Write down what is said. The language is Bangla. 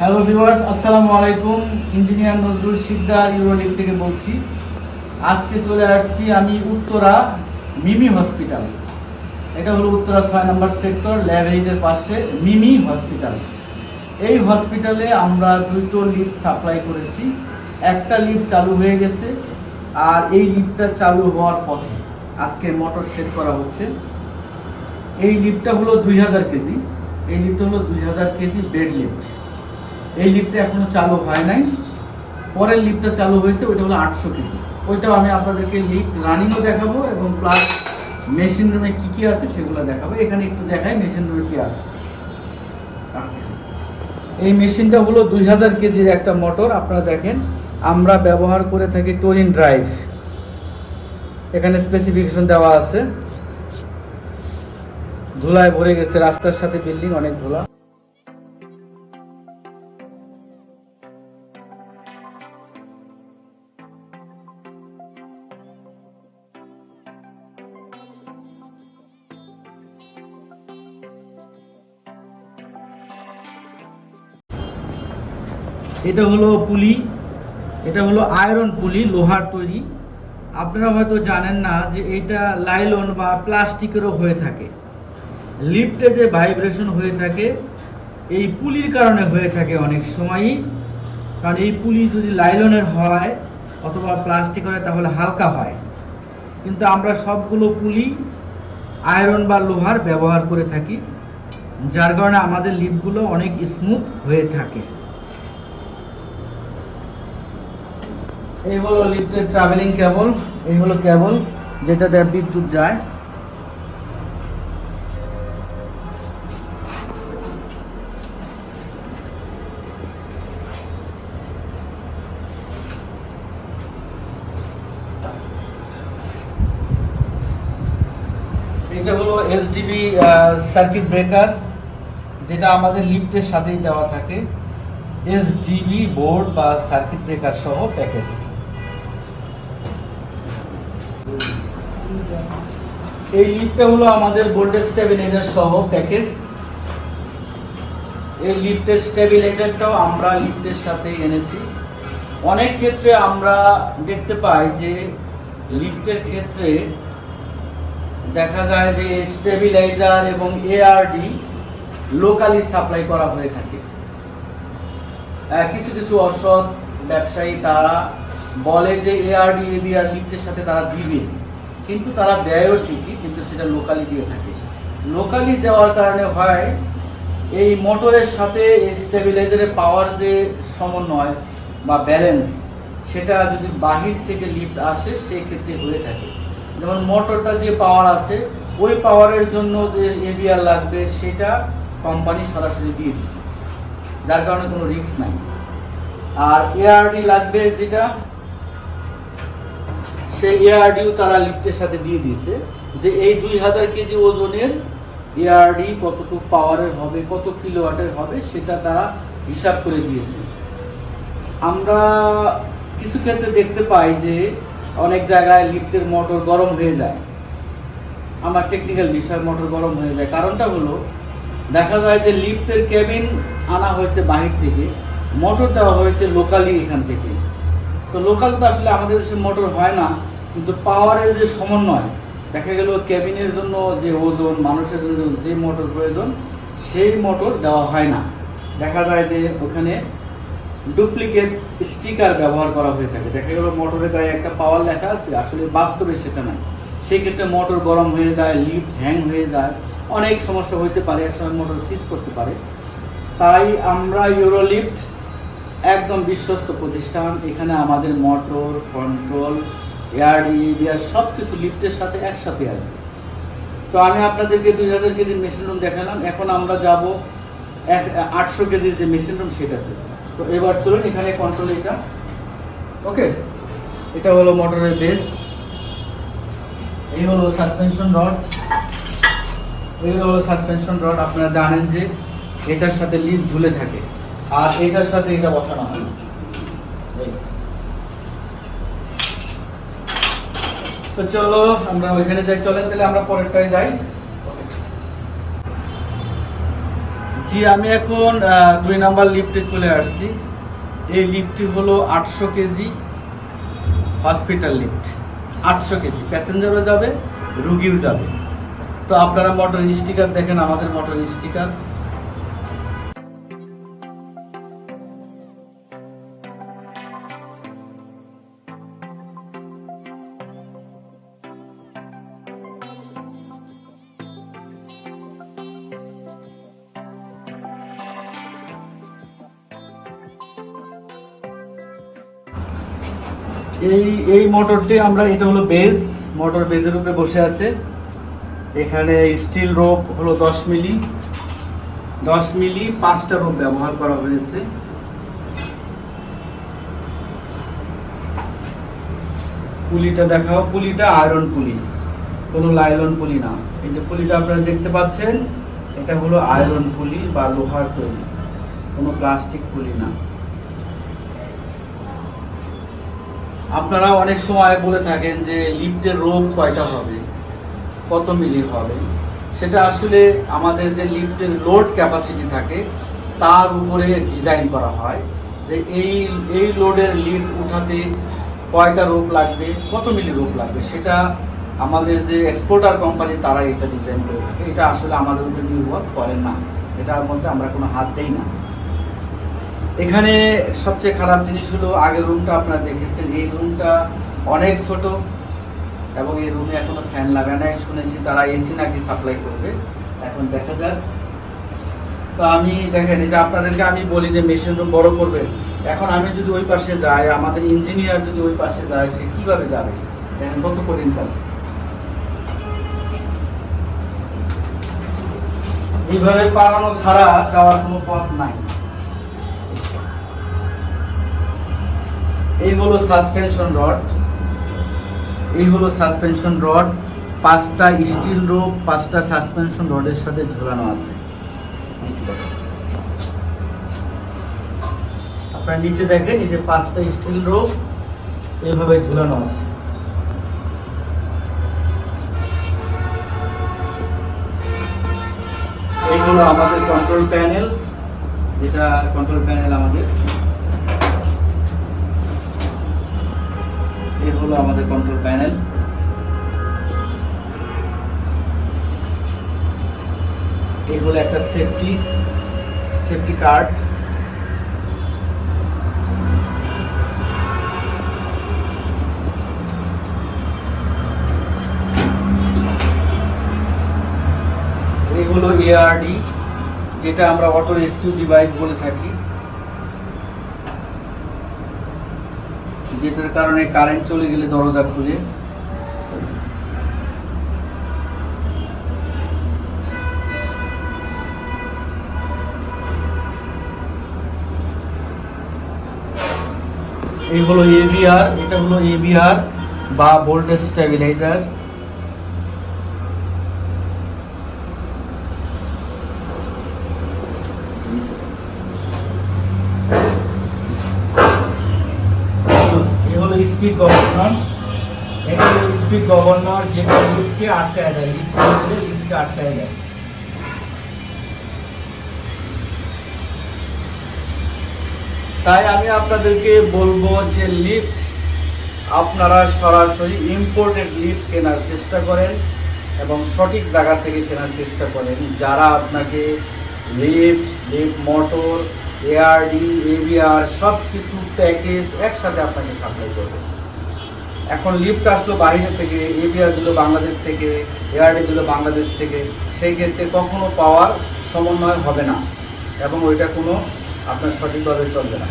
হ্যালো ভিউয়ার্স আসসালামু আলাইকুম। ইঞ্জিনিয়ার নজরুল শিকদার ইউরোলিপ থেকে বলছি। আজকে চলে আসছি আমি উত্তরা মিমি হসপিটাল। এটা হলো উত্তরা ছয় নম্বর সেক্টর, ল্যাব এইটের পাশে মিমি হসপিটাল। এই হসপিটালে আমরা দুটো লিফট সাপ্লাই করেছি। একটা লিফট চালু হয়ে গেছে, আর এই লিফটটা চালু হওয়ার পথে আজকে মোটর সেট করা হচ্ছে। এই লিফটটা হলো দুই হাজার কেজি। এই লিফটটা হলো দুই হাজার কেজি বেড লিফট। এই লিফটটা এখনও চালু হয় নাই। পরের লিফটটা চালু হয়েছে, ওইটা হলো আটশো কেজি। ওইটাও আমি আপনাদেরকে লিফট রানিংও দেখাবো এবং প্লাস মেশিন রুমে কী কী আছে সেগুলো দেখাবো। এখানে একটু দেখাই মেশিন রুমে কী আছে। এই মেশিনটা হলো দুই হাজার কেজির একটা মোটর আপনারা দেখেন। আমরা ব্যবহার করে থাকি টোরিন ড্রাইভ এখানে স্পেসিফিকেশন দেওয়া আছে। ধুলায় ভরে গেছে, রাস্তার সাথে বিল্ডিং অনেক ধুলা। এটা হলো পুলি, এটা হলো আয়রন পুলি, লোহার তৈরি। আপনারা হয়তো জানেন না যে এটা লাইলন বা প্লাস্টিকেরও হয়ে থাকে। লিফটে যে ভাইব্রেশন হয়ে থাকে, এই পুলির কারণে হয়ে থাকে অনেক সময়ই। কারণ এই পুলি যদি লাইলনের হয় অথবা প্লাস্টিক হয়, তাহলে হালকা হয়। কিন্তু আমরা সবগুলো পুলি আয়রন বা লোহার ব্যবহার করে থাকি, যার কারণে আমাদের লিফটগুলো অনেক স্মুথ হয়ে থাকে। এই হলো লিফটের ট্রাভেলিং কেবল এই হলো কেবল যেটাতে বিদ্যুৎ যায়। এটা হলো এসডিবি সার্কিট ব্রেকার যেটা আমাদের লিফটের সাথেই দেওয়া থাকে। এসডিবি বোর্ড বা সার্কিট ব্রেকার সহ প্যাকেজ এই লিফটটা হলো আমাদের ভোল্টেজ স্টেবিলাইজার সহ প্যাকেজ এই লিফটের স্টেবিলাইজারটাও আমরা লিফটের সাথে এনেছি। অনেক ক্ষেত্রে আমরা দেখতে পাই যে লিফটের ক্ষেত্রে দেখা যায় যে স্টেবিলাইজার এবং এআরডি লোকালি সাপ্লাই করা হয়ে থাকে। কিছু কিছু অসৎ ব্যবসায়ী তারা বলে যে এআরডি এবিআর লিফটের সাথে তারা দিবে। কিন্তু তারা দেয়ও ঠিকই, কিন্তু সেটা লোকালি দিয়ে থাকে। লোকালি দেওয়ার কারণে হয়, এই মোটরের সাথে স্টেবিলাইজারের পাওয়ার যে সমন্বয় বা ব্যালেন্স সেটা যদি বাহির থেকে লিফট আসে, সেই ক্ষেত্রে হয়ে থাকে। যেমন মোটরটা যে পাওয়ার আছে, ওই পাওয়ারের জন্য যে এবিআর লাগবে, সেটা কোম্পানি সরাসরি দিয়ে দিচ্ছে যার কারণে কোনো রিস্ক নাই। আর এআরডি লাগবে যেটা সেই এআরডিও তারা লিফটের সাথে দিয়ে দিয়েছে যে এই দুই হাজার কেজি ওজনের এআরডি কতটুকু পাওয়ারের হবে, কত কিলোওয়াটের হবে, সেটা তারা হিসাব করে দিয়েছে। আমরা কিছু ক্ষেত্রে দেখতে পাই যে অনেক জায়গায় লিফটের মোটর গরম হয়ে যায়। আমার টেকনিক্যাল বিষয় মোটর গরম হয়ে যায়। কারণটা হলো, দেখা যায় যে লিফটের কেবিন আনা হয়েছে বাহির থেকে মোটর দেওয়া হয়েছে লোকালি এখান থেকে। তো লোকাল তো আসলে আমাদের দেশে মোটর হয় না, কিন্তু পাওয়ারের যে সমন্বয়, দেখা গেল ক্যাবিনের জন্য যে ওজন, মানুষের জন্য যে মোটর প্রয়োজন, সেই মোটর দেওয়া হয় না। দেখা যায় যে ওখানে ডুপ্লিকেট স্টিকার ব্যবহার করা হয়ে থাকে। দেখা গেল মোটরের গায়ে একটা পাওয়ার লেখা আছে, আসলে বাস্তবে সেটা নাই। সেই ক্ষেত্রে মোটর গরম হয়ে যায় লিফট হ্যাং হয়ে যায়, অনেক সমস্যা হইতে পারে, একসময় মোটর সিজ করতে পারে। তাই আমরা ইউরোলিফট একদম বিশ্বস্ত প্রতিষ্ঠান। এখানে আমাদের মোটর, কন্ট্রোল, এয়ার ইভিআর সব কিছু লিফটের সাথে একসাথে আছে তো আমি আপনাদেরকে দুই হাজার কেজির মেশিন রুম দেখালাম। এখন আমরা যাব এক, আটশো কেজির যে মেশিন রুম সেটাতে। তো এবার চলুন, এখানে কন্ট্রোল এটা। ওকে এটা হলো মোটরের বেস এই হলো সাসপেনশন রড এই হলো সাসপেনশন রড আপনারা জানেন যে এটার সাথে লিড ঝুলে থাকে। আর এটার সাথে এটা বসানো হয়। তো চলো, আমরা ওইখানে যাই। চলেন তাহলে আমরা পরেরটায় যাই। জি, আমি এখন দুই নাম্বার লিফটে চলে আসছি। এই লিফটটি হলো আটশো কেজি হসপিটাল লিফট। আটশো কেজি। প্যাসেঞ্জারও যাবে, রুগীও যাবে। তো আপনারা মোটর স্টিকার দেখেন, আমাদের মোটর স্টিকার এই এই মোটরটি আমরা, এটা হলো বেজ, মোটর বেজের উপরে বসে আছে। এখানে স্টিল রোপ হলো দশ মিলি। দশ মিলি পাঁচটা রোপ ব্যবহার করা হয়েছে। পুলিটা দেখাও, পুলিটা আয়রন পুলি। কোনো লাইলন পুলি না। এই যে পুলিটা আপনারা দেখতে পাচ্ছেন, এটা হলো আয়রন পুলি বা লোহার তৈরি। কোনো প্লাস্টিক পুলি না। আপনারা অনেক সময় বলে থাকেন যে লিফটের রোম কয়টা হবে? কত মিলি হবে? সেটা আসলে আমাদের যে লিফটের লোড ক্যাপাসিটি থাকে, তার উপরে ডিজাইন করা হয় যে এই এই লোডের লিফট উঠাতে কয়টা রোপ লাগবে, কত মিলি রোপ লাগবে? সেটা আমাদের যে এক্সপোর্টার কোম্পানি তারা এটা ডিজাইন করে থাকে। এটা আসলে আমাদের উপরে নির্ভর করে না। এটার মধ্যে আমরা কোনো হাত দেই না। এখানে সবচেয়ে খারাপ জিনিস হলো আগের রুমটা আপনারা দেখেছেন। এই রুমটা অনেক ছোট এবং এই রুমে এখনও ফ্যান লাগানো নাই। শুনেছি তারা এসি নাকি সাপ্লাই করবে। এখন দেখা যাক। তো আমি দেখেন যে আপনাদেরকে আমি বলি যে মেশিন রুম বড় করবে। এখন আমি যদি ওই পাশে যাই, আমাদের ইঞ্জিনিয়ার যদি ওই পাশে যায়, সে কীভাবে যাবে? দেখেন কত কঠিন কাজ। এইভাবে পালানো ছাড়া যাওয়ার কোনো পথ নাই। এই হলো সাসপেনশন রড। এই হলো সাসপেনশন রড। পাঁচটা স্টিল রোপ, পাঁচটা সাসপেনশন রডের সাথে ঝোলানো আছে। আপনারা নিচে দেখেন, এই যে পাঁচটা স্টিল রোপ, এইভাবে ঝুলানো আছে। এই হলো আমাদের কন্ট্রোল প্যানেল যেটা কন্ট্রোল প্যানেল আমাদের। হলো আমাদের কন্ট্রোল প্যানেল এই হলো একটা সেফটি সেফটি কার্ড এই হলো এআরডি যেটা আমরা অটো রেস্কিউ ডিভাইস বলে থাকি। যেটার কারণে কারেন্ট চলে গেলে দরজা খুলে। এই হলো এভিআর এটা হলো এভিআর বা ভোল্টেজ স্টেবিলাইজার স্পিড গভর্নর হলো স্পিড গভর্নর যেটা লিফটকে আটকায় দেয় লিফট চালু লিফটকে আটকায় দেয়। তাই আমি আপনাদেরকে বলব যে লিফট আপনারা সরাসরি ইম্পোর্টেড লিফট কেনার চেষ্টা করেন এবং সঠিক জায়গা থেকে কেনার চেষ্টা করেন। যারা আপনাকে lift lift motor ARD AVR সব কিছু প্যাকেজ একসাথে আপনাকে সাপ্লাই করবে। এখন লিফ্ট আসলো বাইরে থেকে এভিআর দিল বাংলাদেশ থেকে এআরডি দিল বাংলাদেশ থেকে সেই ক্ষেত্রে কখনো পাওয়ার সমন্বয় হবে না এবং ওইটা কোনো আপনার সঠিকভাবে চলবে না।